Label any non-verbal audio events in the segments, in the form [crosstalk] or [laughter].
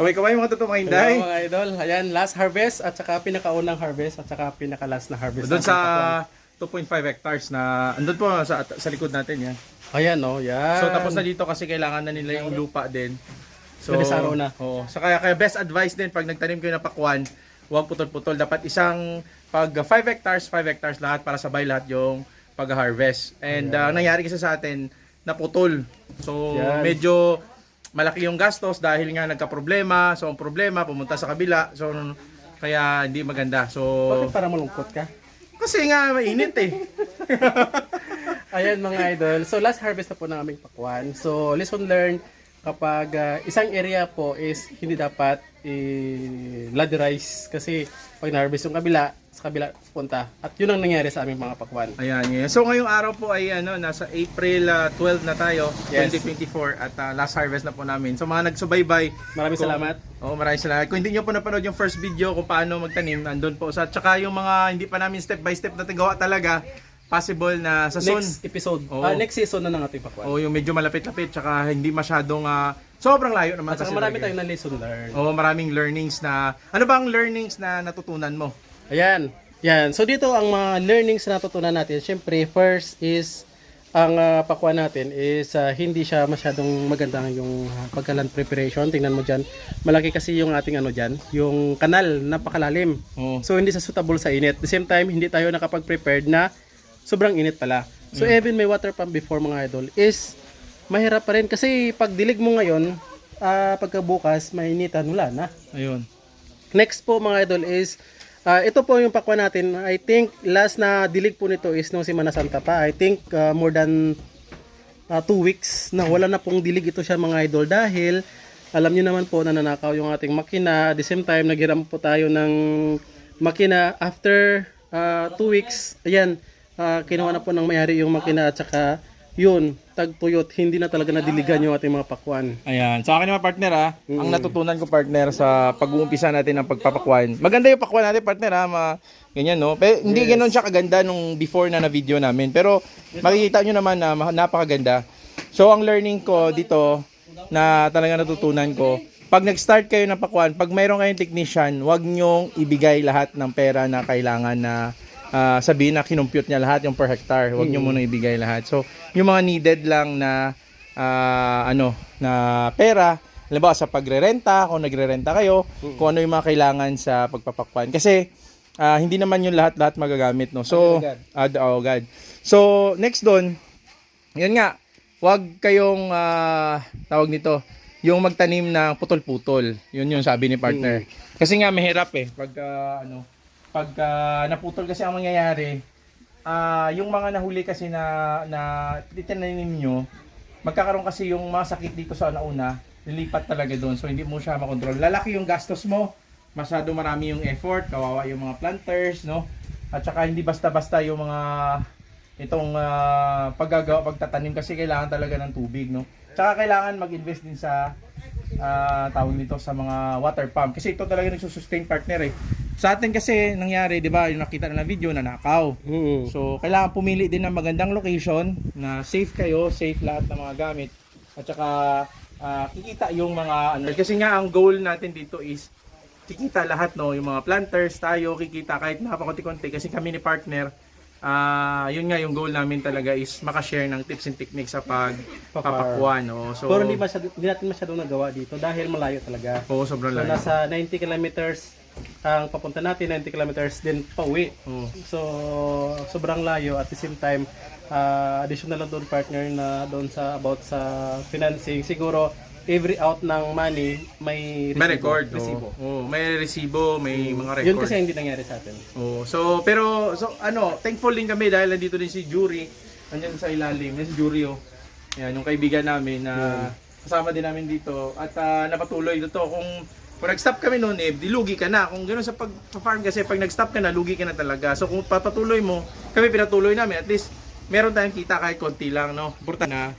Kaway-kaway mga totoo mga hinday. Hello, mga idol. Ayan, last harvest at saka pinakaunang harvest at saka pinaka-last na harvest. Doon sa 2.5 hectares na andun po sa sa likod natin yan. Ayan, oh, yan. So tapos na dito kasi kailangan na nila yung lupa din. So araw na. Oo. So kaya, kaya best advice din pag nagtanim kayo ng pakwan, huwag putol-putol. Dapat isang pag 5 hectares, 5 hectares lahat para sabay lahat yung pag-harvest. And uh, nangyari kasi sa atin, naputol. So Yan. medyo malaki yung gastos dahil nga nagka-problema. So ang problema pumunta sa kabila. So kaya hindi maganda. So Bakit para malungkot ka? kasi nga mainit eh. [laughs] Ayan mga idol. So last harvest na po ng aming pakwan. So lesson learned kapag ah, isang area po is hindi dapat i-laderize kasi pag na-harvest yung kabila, sa kabila punta. At yun ang nangyari sa aming mga pakwan. Ayan, yeah. So ngayong araw po ay ano, nasa April ah, 12 na tayo, Yes. 2024 at ah, last harvest na po namin. So mga nagsubaybay, Maraming Kung- salamat. oh, maraming salamat. Kung hindi nyo po napanood yung first video kung paano magtanim, andun po. Sa tsaka yung mga hindi pa namin step by step na gawa talaga, possible na sa soon. Next episode, Oo. ah, next season na ng ating pakwan. O yung medyo malapit-lapit, tsaka hindi masyadong ah, sobrang layo naman. At kasi marami talaga. tayong na lesson learned. Oo, maraming learnings na, ano ba ang learnings na natutunan mo? Ayan. Yan. So dito ang mga learnings na natutunan natin. Siyempre, first is ang uh, pakuha natin is ah, hindi siya masyadong maganda yung uh, pagkaland preparation. Tingnan mo diyan. Malaki kasi yung ating ano diyan, yung kanal napakalalim. Oo. So hindi sa suitable sa init. The same time, hindi tayo nakapag-prepared na sobrang init pala. So even may water pump before mga idol is mahirap pa rin kasi pag dilig mo ngayon, ah, pagkabukas mainitan wala na. Ayun. Next po mga idol is ah, ito po yung pakwa natin. I think last na dilig po nito is nung Semana Santa pa. I think ah, more than 2 weeks na wala na pong dilig ito siya mga idol dahil alam niyo naman po na nanakaw yung ating makina. At the same time naghiram po tayo ng makina after 2 weeks. Ayan, ah, kinuha na po ng mayari yung makina at saka yun, tagtuyot, hindi na talaga nadiligan yung ating mga pakwan. Ayan. Sa akin naman partner ah, ang natutunan ko partner sa pag-uumpisa natin ng pagpapakwan. Maganda yung pakwan natin partner ah, ma ganyan no. Pero hindi ganoon siya kaganda nung before na na video namin. Pero makikita nyo naman na ma- napakaganda. So ang learning ko dito na talaga natutunan ko, pag nag-start kayo ng pakwan, pag mayroon kayong technician, wag nyong ibigay lahat ng pera na kailangan na ah, sabihin na kinumpute niya lahat yung per hectare. Huwag nyo muna ibigay lahat. So, yung mga needed lang na ah, ano, na pera, halimbawa sa pagrerenta, kung nagrerenta kayo, kung ano yung mga kailangan sa pagpapakwan. Kasi, ah, hindi naman yung lahat-lahat magagamit, no? So, Agad. ad, oh, God. So, next doon, yun nga, wag kayong, ah, tawag nito, yung magtanim ng putol-putol. Yun yung sabi ni partner. Kasi nga, mahirap eh. Pag, ah, ano, pag ah, naputol kasi ang mangyayari, ah, yung mga nahuli kasi na, na titinanim nyo, magkakaroon kasi yung mga sakit dito sa nauna, lilipat talaga doon. So, hindi mo siya makontrol. Lalaki yung gastos mo, masyado marami yung effort, kawawa yung mga planters, no? At saka hindi basta-basta yung mga itong ah, paggagawa, pagtatanim kasi kailangan talaga ng tubig, no? Tsaka kailangan mag-invest din sa ah, tawag nito sa mga water pump kasi ito talaga nagsusustain partner eh. Sa atin kasi nangyari, 'di ba, yung nakita na video na nakaw. So, kailangan pumili din ng magandang location na safe kayo, safe lahat ng mga gamit. At saka ah, kikita yung mga ano kasi nga ang goal natin dito is kikita lahat no, yung mga planters tayo kikita kahit napakonti-konti kasi kami ni partner ah yun nga yung goal namin talaga is makashare ng tips and techniques sa pagpapakuan no. So, Pero hindi, masyado, hindi natin masyadong nagawa dito dahil malayo talaga. Oo, sobrang So layo. nasa 90 kilometers ang papunta natin, 90 kilometers din pauwi. Oo. So sobrang layo at the same time uh, additional lang doon partner na doon sa about sa financing siguro every out ng money may May resibo. record, resibo. Oo, Oo, may resibo, may mga record. Yun kasi hindi nangyari sa atin. Oh, so pero so ano, thankful din kami dahil nandito din si Jury. Nandiyan sa ilalim, yan si Jury oh. Yan yung kaibigan namin na kasama din namin dito at ah, napatuloy dito kung kung nag-stop kami noon eh, di lugi ka na. Kung gano'n sa pag-farm kasi pag nag-stop ka na, lugi ka na talaga. So kung papatuloy mo, kami pinatuloy namin, at least meron tayong kita kahit konti lang, no? Importante na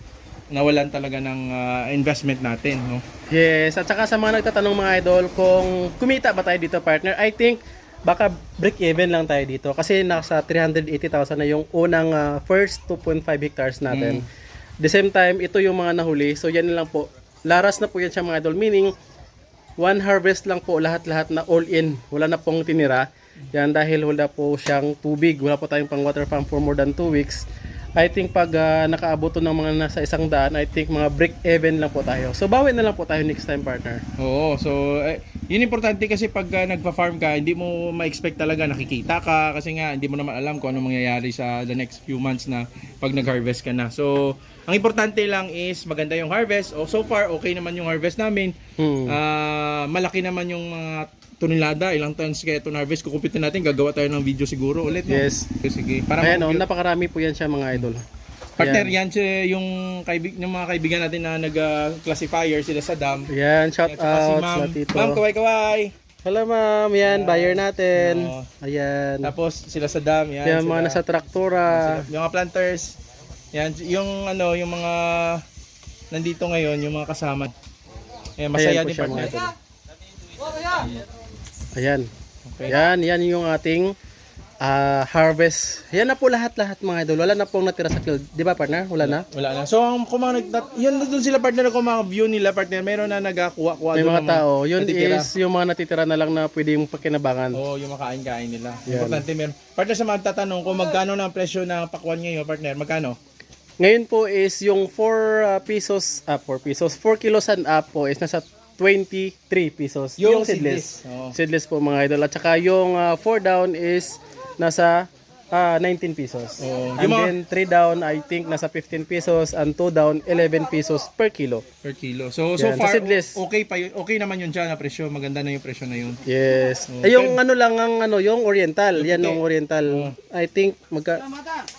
nawalan talaga ng ah, investment natin, no? Yes, at saka sa mga nagtatanong mga idol kung kumita ba tayo dito partner, I think baka break even lang tayo dito kasi nasa 380,000 na yung unang ah, first 2.5 hectares natin. The same time, ito yung mga nahuli. So yan lang po. Laras na po yan siya mga idol. Meaning, one harvest lang po lahat-lahat na all in. Wala na pong tinira. Yan dahil wala po siyang tubig. Wala po tayong pang water pump for more than 2 weeks. I think pag ah, nakaabot to ng mga nasa isang daan, I think mga break even lang po tayo. So bawi na lang po tayo next time partner. Oo, so eh, yun importante kasi pag uh, nagpa-farm ka, hindi mo ma-expect talaga nakikita ka kasi nga hindi mo naman alam kung ano mangyayari sa the next few months na pag nag-harvest ka na. So, ang importante lang is maganda yung harvest. O so far okay naman yung harvest namin. Hmm. Ah, malaki naman yung mga tonelada, ilang tons kaya itong harvest. Kukumpitin natin, gagawa tayo ng video siguro ulit. no? Yes. Sige, sige. Para Ayan o, ma-compute. napakarami po yan siya mga idol. Partner, yan siya yung, kaibig, yung mga kaibigan natin na nag-classifier sila sa dam. Ayan, shout At saka si out ma'am. Ma'am, kaway-kaway. Hello ma'am, yan, buyer natin. Oo. Ayan. Tapos sila sa dam, yan. Yan, sila, mga nasa traktora. sila- yung mga planters. Yan, yung ano, yung mga nandito ngayon, yung mga kasama. Ayan, masaya din siya, mga partner. Ayan. Okay. Yan, yan yung ating ah, harvest. Yan na po lahat-lahat mga idol. Wala na pong natira sa field. Di ba partner? Wala na? Wala na. So, ang kung mga nag- yun doon sila partner kung mga view nila partner, meron na nagakuha-kuha May mga tao. Yun natitira. is yung mga natitira na lang na pwedeng pakinabangan. Oo, yung makain-kain nila. Yan. Importante meron. Partner sa mga tatanong kung magkano na ang presyo ng pakwan ngayon, partner, magkano? Ngayon po is yung 4 pesos, ah 4 pesos, 4 kilos and up po is nasa 23 pesos. Yung seedless. seedless. Oo. Seedless po mga idol. At saka yung 4 down is nasa ah, 19 pesos. Oo. And Yung mga- then 3 down I think nasa 15 pesos and 2 down 11 pesos per kilo. Per kilo. So, so Yan, far, sa seedless. okay pa yun. Okay naman yun dyan na presyo. Maganda na yung presyo na yun. Yes. Ay, yung ano lang ang ano, yung oriental. Yan yung oriental. I think magka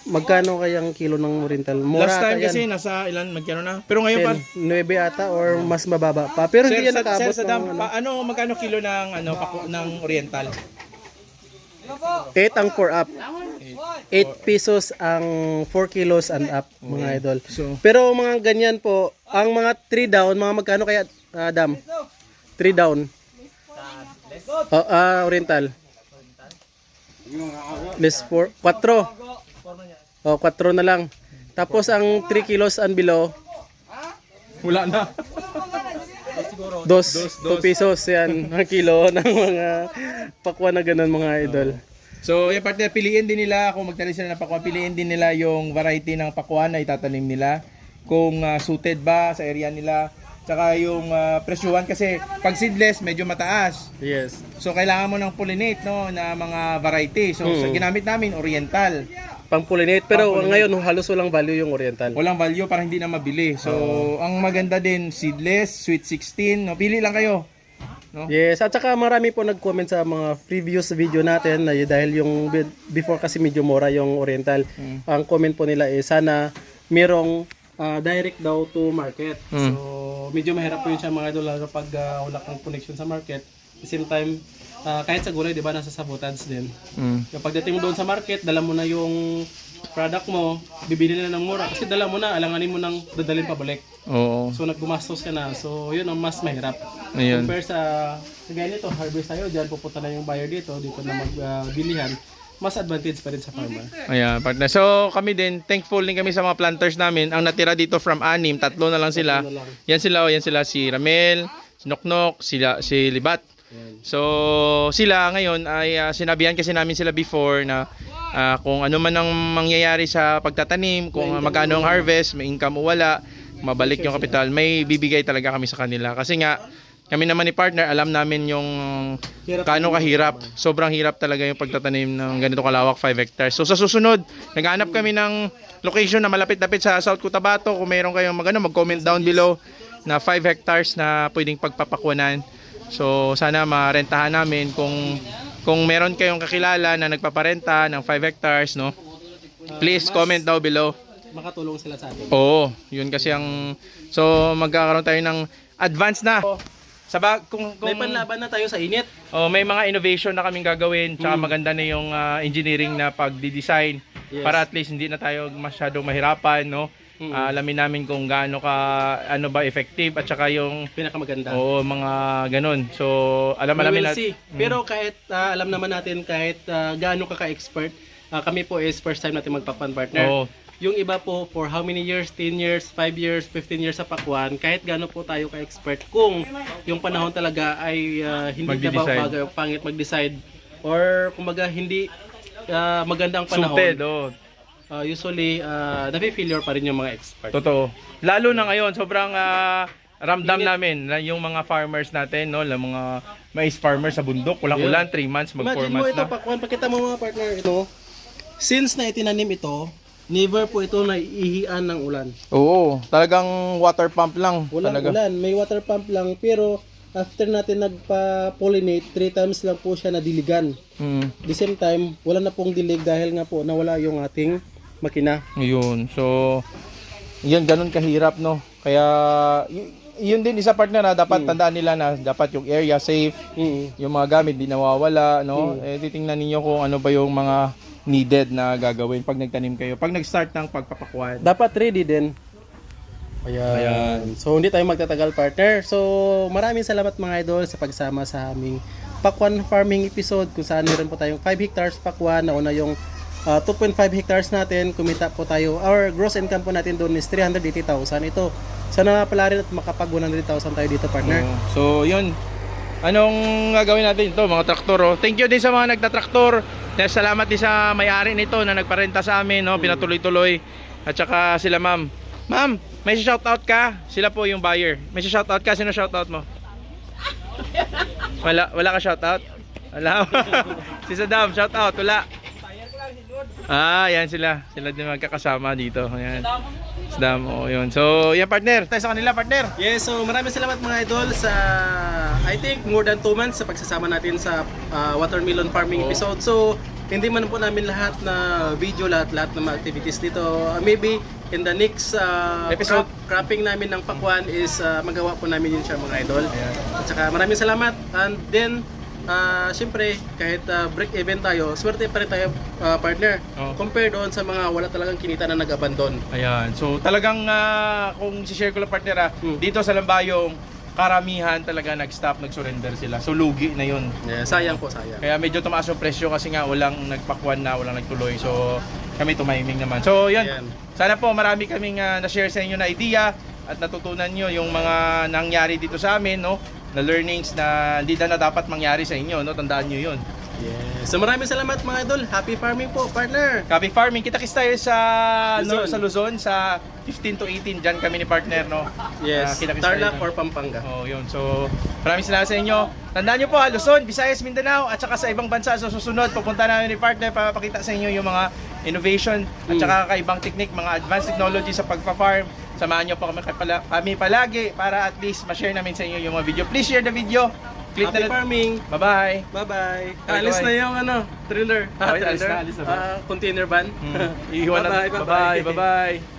magkano kayang kilo ng oriental? Mura Last time ata yan. kasi nasa ilan magkano na. Pero ngayon pa 10, 9 ata or mas mababa pa. Pero Sir, hindi yan sa, nakaabot sir, sa ng dam, ano. pa, ano magkano kilo ng ano paku, ng oriental? 8 ang 4 up. 8 pesos ang 4 kilos and up, mga idol. So, Pero mga ganyan po, ang mga 3 down, mga magkano kaya, Adam? 3 down. Oh, ah, oriental. Less 4. 4. Oh, 4 na lang. Tapos ang 3 kilos and below, wala na. dos, 2 pesos yan ang kilo [laughs] ng mga pakwa na ganun mga idol. So, yung partner, piliin din nila kung magtanim sila ng pakwan, piliin din nila yung variety ng pakwan na itatanim nila. Kung ah, suited ba sa area nila. Tsaka yung ah, presyuhan kasi pag seedless, medyo mataas. Yes. So, kailangan mo ng pollinate, no, na mga variety. So, sa Hmm. ginamit namin, oriental. Pang pollinate pero Pang-pollinate. ngayon halos walang value yung oriental. Walang value para hindi na mabili. So, ang maganda din, seedless, sweet 16. No, pili lang kayo. No? Yes, at saka marami po nag-comment sa mga previous video natin na dahil yung be- before kasi medyo mura yung oriental. Mm. Ang comment po nila is sana merong ah, direct daw to market. Mm. So, medyo mahirap po yun siya mga idol lalo pag ah, wala kang connection sa market. At the same time, ah, kahit sa gulay, di ba, nasa sabotage din. Mm. Yung pagdating mo doon sa market, dala mo na yung product mo, bibili na ng mura. Kasi dala mo na, alanganin mo nang dadalhin pabalik. Oo. So, naggumastos ka na. So, yun ang mas mahirap. Ayun. Compare sa, kagaya nito, harvest tayo, dyan pupunta na yung buyer dito, dito na magbilihan. mas advantage pa rin sa farmer. Ayan, partner. So, kami din, thankful din kami sa mga planters namin. Ang natira dito from anim, tatlo na lang sila. Tatlo na lang. Yan sila, oh, yan sila si Ramel, si Noknok, sila, si Libat. So, sila ngayon ay ah, sinabihan kasi namin sila before na ah, kung ano man ang mangyayari sa pagtatanim, kung magkano ang harvest, may income o wala, mabalik yung kapital, may bibigay talaga kami sa kanila. Kasi nga, kami naman ni partner, alam namin yung kaano kahirap. Sobrang hirap talaga yung pagtatanim ng ganito kalawak, 5 hectares. So sa susunod, naghanap kami ng location na malapit-lapit sa South Cotabato. Kung mayroon kayong magano, mag-comment down below na 5 hectares na pwedeng pagpapakwanan. So sana marentahan namin kung kung meron kayong kakilala na nagpaparenta ng 5 hectares, no? Please comment down below. Makatulong sila sa atin. Oo, yun kasi ang so magkakaroon tayo ng advance na. Sa bag, kung, kung May panlaban na tayo sa init. Oh, may mga innovation na kaming gagawin, tsaka maganda na yung ah, engineering na pagdi-design Yes. para at least hindi na tayo masyadong mahirapan, no? Mm. Ah, alamin namin kung gaano ka ano ba effective at saka yung Pinakamaganda. oo, mga ganun. So, alam We alamin will natin. see. Pero kahit ah, alam naman natin kahit ah, gaano ka ka-expert, ah, kami po is first time natin magpapan partner. Oo. Yung iba po for how many years, 10 years, 5 years, 15 years sa pakwan, kahit gaano po tayo ka-expert kung yung panahon talaga ay ah, hindi ka ba pangit mag-decide or kumbaga hindi ah, maganda ang panahon. Suited, oh. Ah, usually, uh, nafe-failure pa rin yung mga expert. Totoo. Lalo na ngayon, sobrang ah, ramdam namin na yung mga farmers natin, no, yung mga mais farmers sa bundok, walang Yeah. ulan, 3 months, mag 4 Imagine mo months ito, na. Pakwan, pakita mo mga partner ito. Since na itinanim ito, never po ito naiihian ng ulan. Oo, talagang water pump lang. Walang talaga. ulan, may water pump lang pero after natin nagpa-pollinate, three times lang po siya nadiligan. Mm, The same time, wala na pong dilig dahil nga po nawala yung ating makina. yun. So, yun, ganun kahirap, no? Kaya, yun din isa partner na dapat tandaan nila na dapat yung area safe, Mm. yung mga gamit di nawawala, no? Eh, titingnan ninyo kung ano ba yung mga needed na gagawin pag nagtanim kayo. Pag nag-start ng pagpapakwan. Dapat ready din. Ayan. So hindi tayo magtatagal partner. So maraming salamat mga idol sa pagsama sa aming Pakwan Farming episode kung saan meron po tayong 5 hectares pakwan. Nauna yung ah, 2.5 hectares natin. Kumita po tayo. Our gross income po natin doon is 380,000. Ito. Sana pala rin at makapag 100,000 tayo dito partner. Oo. So, yun. Anong gagawin natin ito, mga traktor? Oh. Thank you din sa mga nagtatraktor. Dahil Salamat din sa may-ari nito na nagparenta sa amin, no? pinatuloy-tuloy. At saka sila ma'am. Ma'am, may shoutout ka? Sila po yung buyer. May shoutout ka? Sino shoutout mo? Wala, wala ka shoutout? Wala. [laughs] si Saddam, shoutout. Wala. Ah, yan sila. Sila din magkakasama dito. Ayan. Saddam, oh, yun. So, yan partner. Tayo sa kanila, partner. Yes, so maraming salamat mga idol sa I think more than 2 months sa pagsasama natin sa ah, watermelon farming Oo. episode. So hindi man po namin lahat na video, lahat-lahat ng mga activities dito. Ah, maybe in the next ah, Episode. crop- cropping namin ng pakwan is ah, magawa po namin yun siya mga idol. At saka maraming salamat. And then, ah, syempre, kahit ah, break even tayo, swerte pa rin tayo ah, partner. Oo. Compare doon sa mga wala talagang kinita na nag-abandon. Ayan. So talagang ah, kung si-share ko lang partner ah, Hmm. dito sa Lambayong karamihan talaga nag-stop, nag-surrender sila. So lugi na 'yon. Yeah, sayang po, sayang. Kaya medyo tumaas yung presyo kasi nga walang nagpakwan na, walang nagtuloy. So kami tumiming naman. So yan. Ayan. Sana po marami kaming ah, na-share sa inyo na idea at natutunan nyo yung mga nangyari dito sa amin, no? Na learnings na hindi na, na dapat mangyari sa inyo, no? Tandaan nyo 'yun. Yes. So maraming salamat mga idol. Happy farming po, partner. Copy farming, kita-kits tayo sa Luzon. no, sa Luzon sa 15 to 18 diyan kami ni partner no. Yes. Ah, tayo Tarlac or Pampanga. Oh, yun. So, maraming salamat sa inyo. Tandaan nyo po, ha, Luzon, Visayas, Mindanao, at saka sa ibang bansa sa susunod, pupunta namin ni partner para pakita sa inyo yung mga innovation at Mm. saka kaibang technique, mga advanced technology sa pagpa-farm. Samahan nyo po kami, pala- kami palagi para at least ma-share namin sa inyo yung mga video. Please share the video. Click Happy na farming. Bye-bye. Bye-bye. Alis na yung ano, thriller. Okay, alis na, alis na ba? Ah, container van. Mm. Iiwan na. Bye-bye, bye-bye. Bye-bye. Bye-bye.